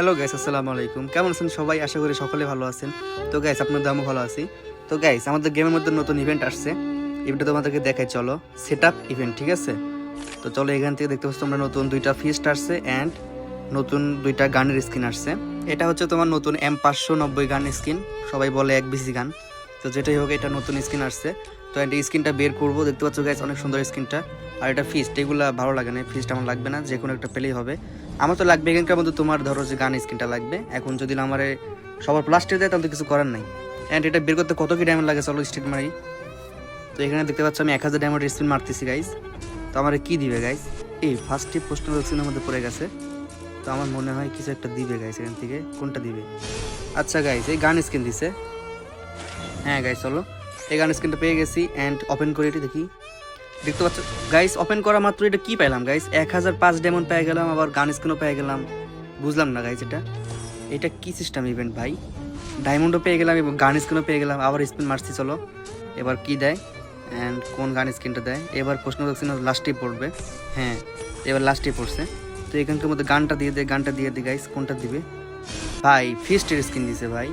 Hello guys আসসালামু আলাইকুম। কেমন আছেন সবাই? আশা করি সকলে ভালো আছেন। তো গাইস আপনার দামও ভালো আছি। তো গাইস আমাদের গেমের মধ্যে নতুন ইভেন্ট আসছে। ইভেন্টটা তোমাদেরকে দেখাই, চলো। সেট আপ ইভেন্ট ঠিক আছে? তো, চলো এখান থেকে দেখতে পাচ্ছ তোমরা নতুন দুইটা ফিস্ট আসছে অ্যান্ড নতুন দুইটা গানের স্কিন আসছে। এটা হচ্ছে তোমার নতুন এম পাঁচশো নব্বই গান স্কিন সবাই বলে এক বিসি গান। তো যেটাই হোক, এটা নতুন স্কিন আসছে। তো এটা স্কিনটা বের করব। দেখতে পাচ্ছ গাইস অনেক সুন্দর স্কিনটা আর এটা ফিস্ট এগুলো ভালো লাগে না। ফিস্ট আমার লাগবে না যে কোনো একটা পেলেই হবে। আমার তো লাগবে, এখানকার মধ্যে তোমার ধরো যে গান স্কিনটা লাগবে। এখন যদি আমার সবার প্লাস্টিক দেয়, তাহলে তো কিছু করার নাই। অ্যান্ড এটা বের করতে কত কি ডায়মন্ড লাগে, চলো স্টিক মারি। তো এখানে দেখতে পাচ্ছ, আমি এক হাজার ডায়মন্ড স্পিন মারতেছি গাইস তো আমার কি দিবে গাইস এই ফার্স্ট প্রশ্ন স্ক্রিনের মধ্যে পড়ে গেছে। তো আমার মনে হয় কিছু একটা দিবে গাইস এখান থেকে। কোনটা দিবে? আচ্ছা গাইস এই গান স্কিন দিছে। হ্যাঁ গাইস চলো। এই গান স্ক্রিনটা পেয়ে গেছি অ্যান্ড ওপেন করে এটি, দেখি। দেখতে পাচ্ছ গাইস ওপেন করা মাত্র এটা কি পাইলাম গাইস এক হাজার পাঁচ ডেমন পেয়ে গেলাম, আবার গান স্কিনও পেয়ে গেলাম। বুঝলাম না গাইস এটা। এটা কি সিস্টেম ইভেন্ট ভাই? ডায়মন্ডও পেয়ে গেলাম এবং গান স্কিনও পেয়ে গেলাম। আবার স্পিন মারছি, চলো। এবার কি দেয়? অ্যান্ড কোন গান স্ক্রিনটা দেয়? এবার প্রশ্ন দেখছি না লাস্টেই পড়বে। হ্যাঁ এবার লাস্টে পড়ছে। তো এখানকার মধ্যে গানটা দিয়ে দে, গানটা দিয়ে দে গাইস কোনটা দিবে? ভাই ফিস্টের স্কিন দিছে, ভাই।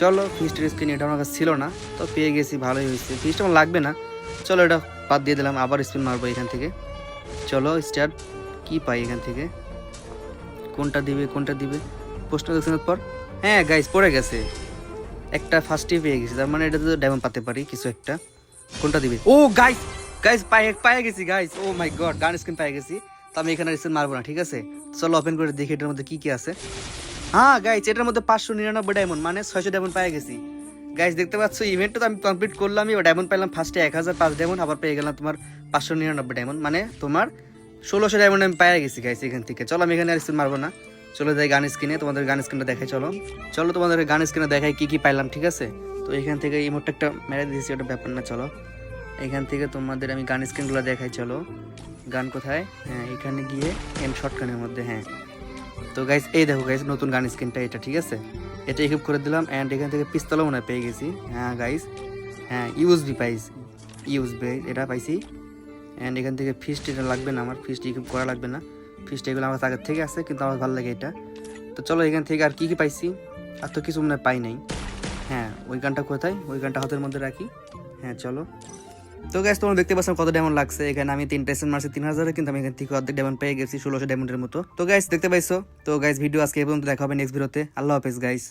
চলো ফিস্টের স্কিন এটা আমার কাছে ছিল না, তো পেয়ে গেছি, ভালোই হয়েছে। ফিস্ট আমার লাগবে না। চলো এটা বাদ দিয়ে দিলাম, আবার স্পিন মারবো এখান থেকে। চলো স্টার্ট কি পাই এখান থেকে? কোনটা দিবে কোনটা দিবে? প্রশ্ন দেখছেন পর। হ্যাঁ গাইস পড়ে গেছে। একটা ফার্স্টে পেয়ে গেছি, তার মানে এটা তো ডায়মন্ড পাতে পারি, কিছু একটা। কোনটা দিবে? ও গাইস গাইস পায়ে পায়ে গেছি guys oh my god gun screen পেয়ে গেছি। তো আমি এখানে স্ক্রিন মারবো না, ঠিক আছে? চলো ওপেন করে দেখি এটার মধ্যে কী কী আছে। হ্যাঁ গাইস এটার মধ্যে পাঁচশো নিরানব্বই ডায়মন্ড মানে ছয়শো ডায়মন্ড পেয়ে গেছি। গাইস দেখতে পাচ্ছ ইভেন্টটা তো আমি কমপ্লিট করলাম এবার ডায়মন্ড পেলাম ফার্স্টে এক হাজার পাঁচ ডায়মন্ড আবার পেয়ে গেলাম তোমার পাঁচশো নিরানব্বই ডায়মন্ড মানে তোমার ষোলোশো ডায়মন্ড আমি পেয়ে গেছি গাইস এখান থেকে। চলো, আমি এখানে আর স্ক্রিন মারবো না। চলো, যাই গান স্ক্রিনে তোমাদের গান স্ক্রিনটা দেখাই, চলো। চলো, তোমাদের গান স্ক্রিনে দেখাই কি কি পাইলাম, ঠিক আছে? তো এখান থেকে ইমোটটা একটা মেরে দিয়েছি, ওটা ব্যাপার না, চলো। এখান থেকে তোমাদের আমি গান স্ক্রিনগুলো দেখাই, চলো। গান কোথায়? হ্যাঁ এখানে গিয়ে এম শর্টকানের মধ্যে হ্যাঁ। তো গাইস এই দেখো গাইস নতুন গান স্ক্রিনটা এটা, ঠিক আছে? এটা ইকুইপ করে দিলাম অ্যান্ড এখান থেকে পিস্তলও মনে পেয়ে গেছি। হ্যাঁ গাইস হ্যাঁ ইউএসবি পাইছি ইউএসবি এটা পাইছি। অ্যান্ড এখান থেকে ফিস্ট এটা লাগবে না আমার ফিস্ট ইকুইপ করা লাগবে না। ফিস্ট এগুলো আমার আগের থেকে আছে, কিন্তু আমার ভালো লাগে এটা। তো চলো এখান থেকে আর কী কী পাইছি? আর তো কিছু মনে পাই নাই। হ্যাঁ ওই গানটা কোথায়? ওই গানটা হাতের মধ্যে রাখি। হ্যাঁ চলো। তো গ্যাস তোমরা দেখতে পাচ্ছ কত ডেমন লাগছে। এখানে আমি তিনটা এসেন মারছি, তিন হাজারে, কিন্তু আমি এখান থেকে অর্ধেক ডায়মন্ড পেয়ে গেছি, ষোলোশো ডায়মন্ডের মতো। তো গাইস দেখতে পাইছো? তো গাইস ভিডিও আজকে এই পর্যন্ত, দেখা হবে নেক্সট ভিডিওতে আল্লাহ হাফেজ গাইস